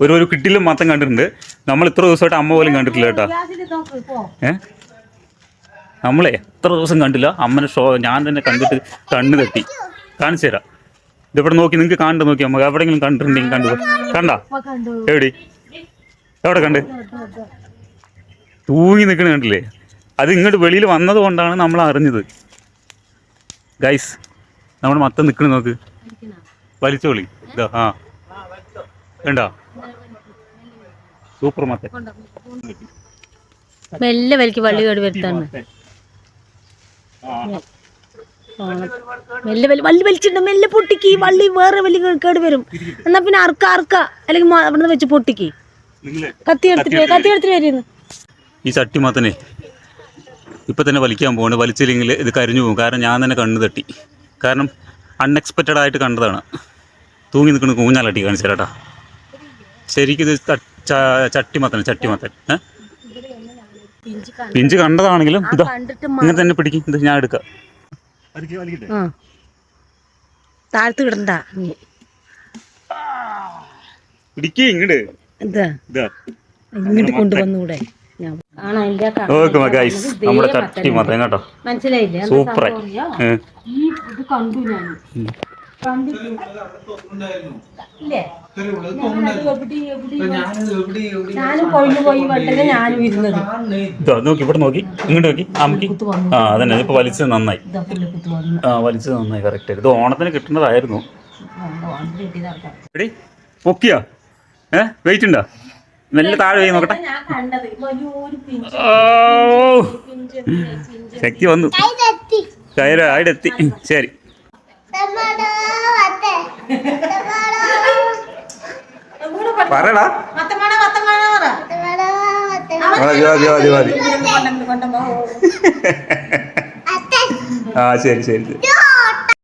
ഒരു ഒരു കിട്ടിലും മാത്രം കണ്ടിട്ടുണ്ട്. നമ്മൾ ഇത്ര ദിവസമായിട്ട് അമ്മ പോലും കണ്ടിട്ടില്ല കേട്ടോ. ഏ? നമ്മളെ എത്ര ദിവസം കണ്ടില്ല. അമ്മനെ ഷോ ഞാൻ തന്നെ കണ്ടിട്ട് കണ്ണ് തട്ടി. കാണിച്ചു തരാം. ഇതിവിടെ നോക്കി? നിങ്ങൾക്ക് കാണണ്ട നോക്കി അമ്മ? എവിടെയെങ്കിലും കണ്ടിട്ടുണ്ടെങ്കിൽ കണ്ടു കണ്ടാ? എവിടെ? എവിടെ കണ്ട്? തൂങ്ങി നിൽക്കണ കണ്ടില്ലേ? അത് ഇങ്ങോട്ട് വെളിയിൽ വന്നത് കൊണ്ടാണ് നമ്മൾ അറിഞ്ഞത്. ഗൈസ് നമ്മുടെ മത്തം നിൽക്കണ നോക്ക്. വലിച്ചോളി. ഇതാ ആ. കണ്ടോ സൂപ്പർ മത്തൻ മെല്ലെ വലിക്ക് വള്ളി കേട് വരുത്താണ് മെല്ലെ വലി വള്ളി വലിച്ചിട്ട് മെല്ലെ പൊട്ടിക്ക്. വള്ളി വേറെ വലി കേട് വരും. എന്നാ പിന്നെ അർക്ക അർക്ക അല്ലെങ്കിൽ അവിടെ വെച്ച് പൊട്ടിക്ക്. കത്തി എടുത്തിട്ട് കത്തി എടുത്തിട്ട് വരുന്നു ഈ ചട്ടി മത്തനെ ഇപ്പൊ തന്നെ വലിക്കാൻ പോകണം വലിച്ചില്ലെങ്കിൽ ഇത് കരിഞ്ഞു പോകും. കാരണം ഞാൻ തന്നെ കണ്ണു തട്ടി. കാരണം അൺഎക്സ്പെക്റ്റഡ് ആയിട്ട് കണ്ടതാണ്. തൂങ്ങി നിൽക്കുന്ന കൂഞ്ഞാലട്ടി കാണിച്ചു തരാട്ടാ ശരിക്കും ഇത് ത- ച- ചട്ടി മത്തൻ ചട്ടി മത്തൻ ഏ? പിഞ്ച് കണ്ടതാണെങ്കിലും ഇതാ ഇങ്ങനെ തന്നെ പിടിക്കും. ഇത് ഞാൻ എടുക്കാം. ആ. താഴ്ത്ത് വിടണ്ട. പിടിക്കേ ഇങ്ങോട്ട് ഇങ്ങോട്ട് കൊണ്ടുവന്നൂടെ. നമ്മുടെ ചട്ടി മത്തൻ കേട്ടോ. സൂപ്പറായി കണ്ടു ഞാൻ. ഞാനും കൊഴിഞ്ഞു പോയി വട്ടനെ ഞാനും ഇരുന്നത്. ഇതാ നോക്കി ഇവിടെ നോക്കി. ഇങ്ങോട്ട് നോക്കി. അമ്മയ്ക്ക് ആ അതന്നെ ഇപ്പൊ വലിച്ചത് നന്നായി. ആ വലിച്ചത് നന്നായി കറക്റ്റ് ഇത് ഓണത്തിന് കിട്ടുന്നതായിരുന്നു. എടി പൊക്കിയാ? ഏ വെയിറ്റ് ഉണ്ടോ? നല്ല താഴെ പോയി നോക്കട്ടെ. ഞാൻ കണ്ടത്. വലിയൊരു പിഞ്ച്. ഓ. പിഞ്ച് പിഞ്ച് ശക്തി വന്നു. കയറ് അവിടെ എത്തി ശരി. പറയടാ മത്തമാണ മത്തമാണ പറ മതി മതി മതി മതി കൊണ്ടോ കൊണ്ടോ ആ ശരി ശരി ശരി